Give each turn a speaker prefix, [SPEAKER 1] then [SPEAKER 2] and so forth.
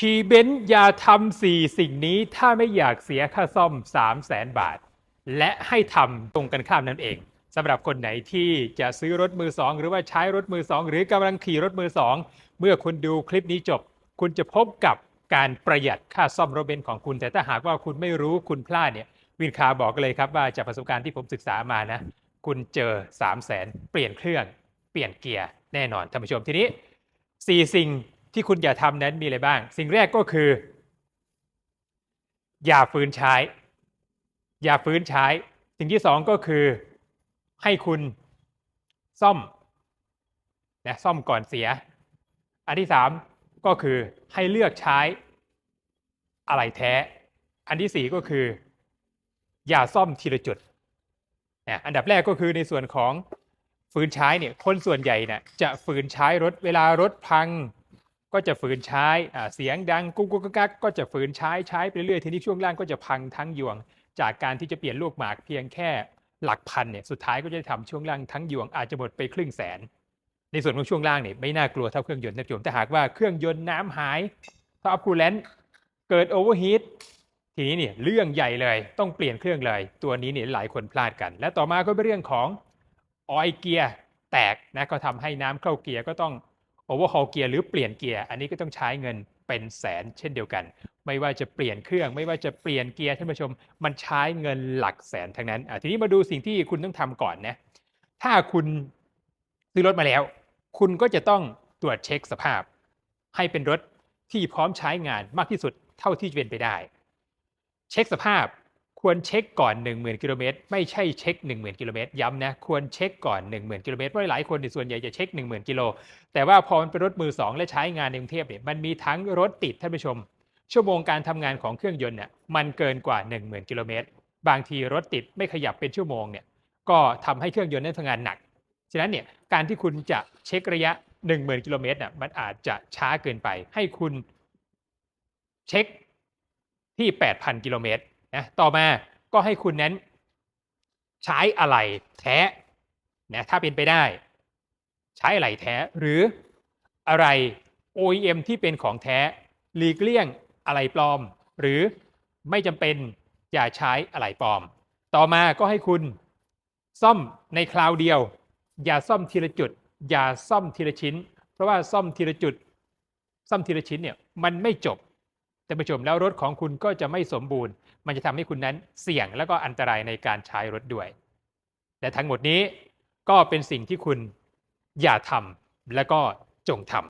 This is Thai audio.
[SPEAKER 1] ขี่เบนซ์อย่าทำสี่สิ่งนี้ถ้าไม่อยากเสียค่าซ่อม 3 0 0แสนบาท และให้ทำตรงกันข้ามนั่นเองสำหรับคนไหนที่จะซื้อรถมือสองหรือว่าใช้รถมือสองหรือกำลังขี่รถมือสองเมื่อคุณดูคลิปนี้จบ คุณจะพบกับการประหยัดค่าซ่อมรถเบนซ์ของคุณ แต่ถ้าหากว่าคุณไม่รู้คุณพลาดเนี่ยวินคาบอกเลยครับว่าจากประสบการณ์ที่ผมศึกษามานะ คุณเจอ 3 0 0แสนเปลี่ยนเครื่อง เปลี่ยนเกียร์แน่นอนท่านผู้ชมทีนี้สี่สิ่ง ที่คุณอย่าทำนั้นมีอะไรบ้าง สิ่งแรกก็คือ อย่าฝืนใช้ อย่าฝืนใช้ สิ่งที่สองก็คือ ให้คุณซ่อมนะซ่อมก่อนเสีย อันที่สามก็คือให้เลือกใช้อะไรแท้ อันที่สี่ก็คือ อย่าซ่อมทีละจุดนะอันดับแรกก็คือในส่วนของฝืนใช้เนี่ยคนส่วนใหญ่เนี่ยจะฝืนใช้รถเวลารถพัง ก็จะฝืนใช้เสียงดังกุ๊กกุ๊กกักกักก็จะฝืนใช้ใช้ไปเรื่อยทีนี้ช่วงล่างก็จะพังทั้งยวง จากการที่จะเปลี่ยนลูกหมากเพียงแค่หลักพันเนี่ยสุดท้ายก็จะทำช่วงล่างทั้งยวงอาจจะหมดไปครึ่งแสน ในส่วนของช่วงล่างเนี่ยไม่น่ากลัวเท่าเครื่องยนต์นะโยมแต่หากว่าเครื่องยนต์น้ำหายถ้าอัพคูลเลนต์เกิดโอเวอร์ฮีททีนี้เนี่ยเรื่องใหญ่เลยต้องเปลี่ยนเครื่องเลย ตัวนี้เนี่ยหลายคนพลาดกัน และต่อมาก็เป็นเรื่องของออยเกียร์แตกนะก็ทำให้น้ำเข้าเกียร์ก็ต้อง โอเวอร์ฮอลเกียร์หรือเปลี่ยนเกียร์อันนี้ก็ต้องใช้เงินเป็นแสนเช่นเดียวกัน ไม่ว่าจะเปลี่ยนเครื่อง ไม่ว่าจะเปลี่ยนเกียร์ท่านผู้ชม มันใช้เงินหลักแสนทั้งนั้นทีนี้มาดูสิ่งที่คุณต้องทำก่อนนะถ้าคุณซื้อรถมาแล้ว คุณก็จะต้องตรวจเช็คสภาพ ให้เป็นรถที่พร้อมใช้งานมากที่สุดเท่าที่จะเป็นไปได้ เช็คสภาพ ควรเช็คก่อน 10,000 กิโลเมตรไม่ใช่เช็ค 10,000 กิโลเมตรย้ำนะควรเช็คก่อน 10,000 กิโลเมตรเพราะหลายคนในส่วนใหญ่จะเช็ค 10,000 กิโลแต่ว่าพอมันเป็นรถมือสองและใช้งานในกรุงเทพเนี่ยมันมีทั้งรถติดท่านผู้ชม ชั่วโมงการทำงานของเครื่องยนต์เนี่ยมันเกินกว่า 10,000 กิโลเมตรบางทีรถติดไม่ขยับเป็นชั่วโมงเนี่ยก็ทำให้เครื่องยนต์นั้นทำงานหนักฉะนั้นเนี่ยการที่คุณจะเช็คระยะ 10,000 กิโลเมตรน่ะมันอาจจะช้าเกินไปให้คุณเช็คที่ 8,000 กิโลเมตร นะต่อมาก็ให้คุณนั้นใช้อะไรแท้นะถ้าเป็นไปได้ ใช้อะไรแท้หรืออะไร OEM ที่เป็นของแท้หลีกเลี่ยงอะไรปลอม หรือไม่จำเป็นอย่าใช้อะไรปลอม ต่อมาก็ให้คุณซ่อมในคราวเดียว อย่าซ่อมทีละจุด อย่าซ่อมทีละชิ้น เพราะว่าซ่อมทีละจุด ซ่อมทีละชิ้นเนี่ยมันไม่จบ แต่ประชมแล้วรถของคุณก็จะไม่สมบูรณ์ มันจะทำให้คุณนั้นเสี่ยงและก็อันตรายในการใช้รถด้วย และทั้งหมดนี้ก็เป็นสิ่งที่คุณอย่าทำและก็จงทำ